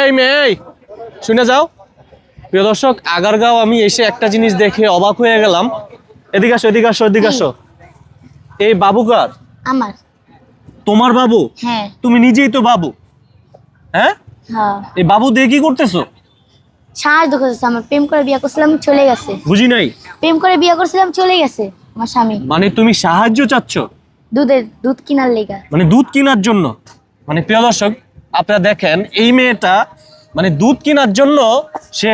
এই মেয়ে এই শুনে যাও। প্রিয় দর্শক আগারগাঁও আমি এসে একটা জিনিস দেখে অবাক হয়ে গেলাম। এদিকে আসো এদিকে আসো এদিকে আসো। এই বাবুকার আমার। তোমার বাবু? হ্যাঁ। তুমি নিজেই তো বাবু। হ্যাঁ? হ্যাঁ। এই বাবু দিয়ে কি করতেছো? সাহায্য করেছে আমার প্রেম করে বিয়ে করছিলাম চলে গেছে। বুঝি নাই? প্রেম করে বিয়ে করছিলাম চলে গেছে আমার স্বামী। মানে তুমি সাহায্য চাচ্ছ? দুধের দুধ কিনার লেগা। মানে দুধ কেনার জন্য? মানে প্রিয় দর্শক আপনারা দেখেন এই মেয়েটা মানে দুধ কেনার জন্য সে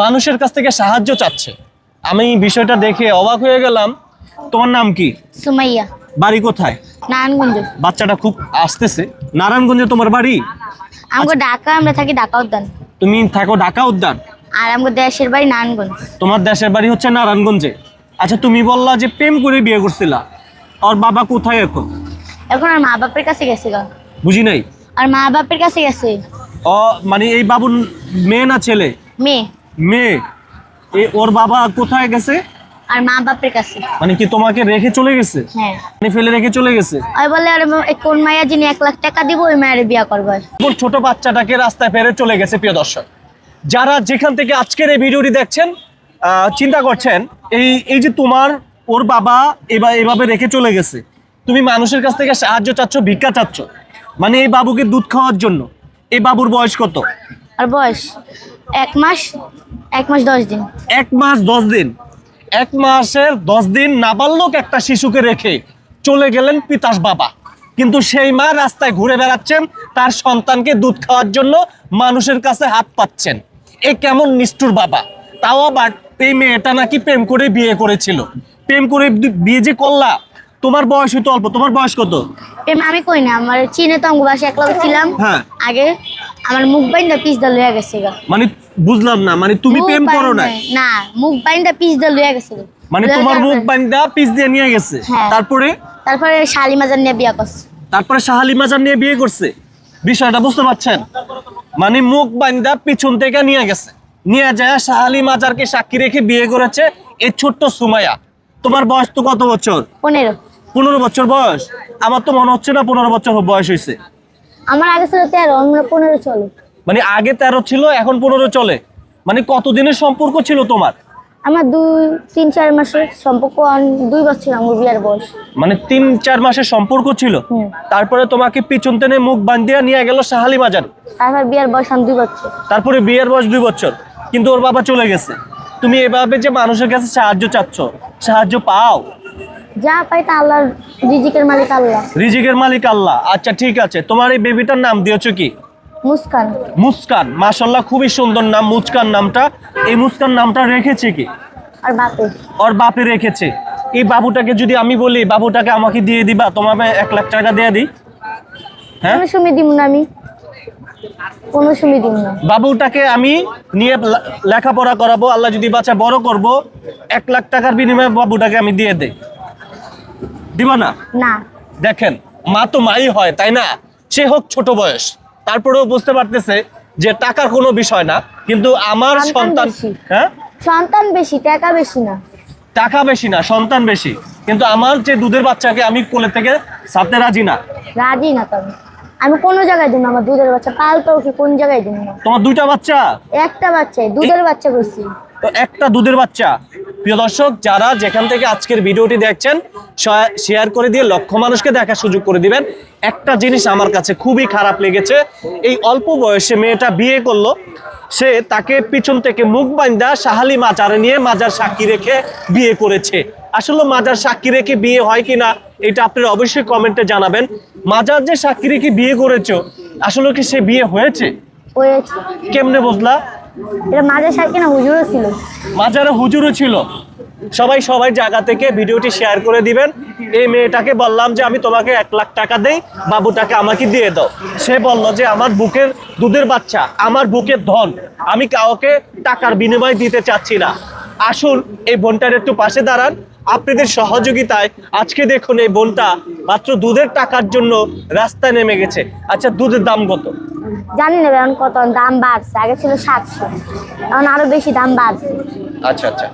মানুষের কাছ থেকে সাহায্য চাচ্ছে। আমি বিষয়টা দেখে অবাক হয়ে গেলাম। তোমার নাম কি? সুমাইয়া। বাড়ি কোথায়? নারায়ণগঞ্জ। বাচ্চাটা খুব আসতেছে। নারায়ণগঞ্জে তোমার বাড়ি? আমাকে ঢাকা আমরা থাকি ঢাকা উদ্যান। তুমি থাকো ঢাকা উদ্যান? আর আমাকে দেশের বাড়ি নারায়ণগঞ্জ। তোমার দেশের বাড়ি হচ্ছে নারায়ণগঞ্জে। আচ্ছা তুমি বললা যে প্রেম করে বিয়ে করছিলা। আর বাবা কোথায় এখন? এখন আর মা বাপের কাছে গেছে গা। বুঝি নাই? আর মা বাপের কাছে গেছে। ও মানে এই বাবুর মেয়ে না ছেলে? মেয়ে। মেয়ে। এ ওর বাবা কোথায় গেছে? আর মা বাপের কাছে। মানে কি তোমাকে রেখে চলে গেছে? হ্যাঁ। মানে ফেলে রেখে চলে গেছে? আর বলে আর কোন মায়া যিনি এক লাখ টাকা দিব ওই মায়ের বিয়া করব। ওর ছোট বাচ্চাটাকে রাস্তায় ফেরে চলে গেছে প্রিয় দর্শক। যারা যেখান থেকে আজকের এই ভিডিওটি দেখছেন চিন্তা করছেন এই এই যে তোমার ওর বাবা এবার এভাবে রেখে চলে গেছে তুমি মানুষের কাছ থেকে সাহায্য চাচ্ছ ভিক্ষা চাচ্ছ মানে এই বাবুকে দুধ খাওয়ার জন্য। এই বাবুর বয়স কত? আর বয়স? এক মাস এক মাস দশ দিন। এক মাস দশ দিন। এক মাসের দশ দিন নাবালক একটা শিশুকে রেখে চলে গেলেন পিতাস বাবা। কিন্তু সেই মা রাস্তায় ঘুরে বেড়াচ্ছেন তার সন্তানকে দুধ খাওয়ার জন্য মানুষের কাছে হাত পাচ্ছেন এ কেমন নিষ্ঠুর বাবা। তাও আবার এই মেয়েটা নাকি প্রেম করে বিয়ে করেছিল। প্রেম করে বিয়ে যে করলা তোমার বয়স হয়তো অল্প তোমার বয়স কত? প্রেম আমি কই না আমার চিনে তো আমার একলা ছিলাম। হ্যাঁ। আগে আমার মুখ বাইন্দা পিস দা লইয়া গেছে মানে বুঝলাম না মানে তুমি প্রেম করো না না মুখ বাইন্দা পিস দা লইয়া গেছে মানে তোমার মুখ বান্ধা পিস দিয়ে নিয়ে গেছে? হ্যাঁ। তারপরে? তারপরে শালি মাজার নিয়ে বিয়া করছে। তারপরে শাহালি মাজার নিয়ে বিয়ে করছে? বিষয়টা বুঝতে পারছেন? মানে মুখ বান্দা পিছন থেকে নিয়ে গেছে। নিয়ে যায় শাহালি মাজারকে সাক্ষী রেখে বিয়ে করেছে এই ছোট্ট সুমাইয়া। তোমার বয়স তো কত বছর? পনেরো। পনেরো বছর বয়স। আমার তো মনে হচ্ছে না পনেরো বছর বয়স হয়েছে আমার আগে ছিল তেরো অন্য পনেরো চলো। মানে আগে তেরো ছিল এখন পনেরো চলে। মানে কতদিনের সম্পর্ক ছিল তোমার? আমার দুই তিন চার মাসের সম্পর্ক দুই বছর আমার বিয়ার বয়স। মানে তিন চার মাসের সম্পর্ক ছিল? তারপরে তোমাকে পিছন টেনে মুখ বান্ধিয়া নিয়ে গেল শাহালি মাজার তারপর বিয়ার বয়স আমার দুই বছর। তারপরে বিয়ের বয়স দুই বছর। কিন্তু ওর বাবা চলে গেছে। তুমি এভাবে যে মানুষের কাছে সাহায্য চাচ্ছ সাহায্য পাও যা পাই তা আল্লাহর রিজিকের মালিক আল্লাহ। রিজিকের মালিক আল্লাহ। আচ্ছা ঠিক আছে। তোমার এই বেবিটার নাম দিয়েছ কি? মুস্কান। মুস্কান। মাশাল্লাহ খুবই সুন্দর নাম মুস্কান নামটা। এই মুস্কান নামটা রেখেছে কি? আর বাপে। ওর বাপে রেখেছে। এই বাবুটাকে যদি আমি বলি বাবুটাকে আমাকে দিয়ে দিবা তোমাকে এক লাখ টাকা দিয়ে দিই। হ্যাঁ? কোনো সময় দিব না আমি। কোনো সময় দিব না। বাবুটাকে আমি নিয়ে লেখাপড়া করাবো আল্লাহ যদি বাচ্চা বড় করব এক লাখ টাকার বিনিময়ে বাবুটাকে আমি দিয়ে দেই। দিবা না। না দেখেন মা তো মাই হয় তাই না? সে হোক ছোট বয়স। তারপরেও বুঝতে পারতেছে যে টাকার কোনো বিষয় না কিন্তু আমার সন্তান। হ্যাঁ? সন্তান বেশি টাকা বেশি না। টাকা বেশি না সন্তান বেশি। কিন্তু আমার যে দুধের বাচ্চাকে আমি কোলে থেকে সাথে রাজি না। রাজি না তবে। আমি কোন জায়গায় দিব আমার দুধের বাচ্চা পালতো কি কোন জায়গায় দিব না। তোমার দুইটা বাচ্চা? একটা বাচ্চাই দুধের বাচ্চা করছি তো একটা দুধের বাচ্চা? প্রিয় দর্শক যারা যেখান থেকে আজকের ভিডিওটি দেখছেন শেয়ার করে দিয়ে লক্ষ মানুষকে দেখার সুযোগ করে দিবেন। একটা জিনিস আমার কাছে খুবই খারাপ লেগেছে এই অল্প বয়সে মেয়েটা বিয়ে করল। সে তাকে পিছন থেকে মুখ বান্ধা সাহালি মাজারে নিয়ে মাজার সাক্ষী রেখে বিয়ে করেছে। আসলে মাজার সাক্ষী রেখে বিয়ে হয় কিনা এটা আপনারা অবশ্যই কমেন্টে জানাবেন। মাজার যে সাক্ষী রেখে বিয়ে করেছ আসলে কি সে বিয়ে হয়েছে? হয়েছে। কেমনে বুঝলা? এটা মাঝে সাইকে না হুজুরও ছিল। মাজারে হুজুরও ছিল। সবাই সবাই জায়গা থেকে ভিডিওটি শেয়ার করে দিবেন। এই মেয়েটাকে বললাম যে, আমি তোমাকে এক লাখ টাকা দেই, বাবুটাকে আমাকে দিয়ে দাও। সে বলল যে, আমার বুকের দুধের বাচ্চা, আমার বুকের ধন, আমি কাউকে টাকার বিনিময় দিতে চাচ্ছি না। আসুন, এই বোনটার একটু পাশে দাঁড়ান। আপনাদের সহযোগিতায় আজকে দেখুন এই বোনটা মাত্র দুধের টাকার জন্য রাস্তায় নেমে গেছে। আচ্ছা দুধের দাম কত? জানি না এখন কত? দাম বাড়ছে। আগে ছিল সাতশো, এখন আরও বেশি দাম বাড়ছে। আচ্ছা আচ্ছা।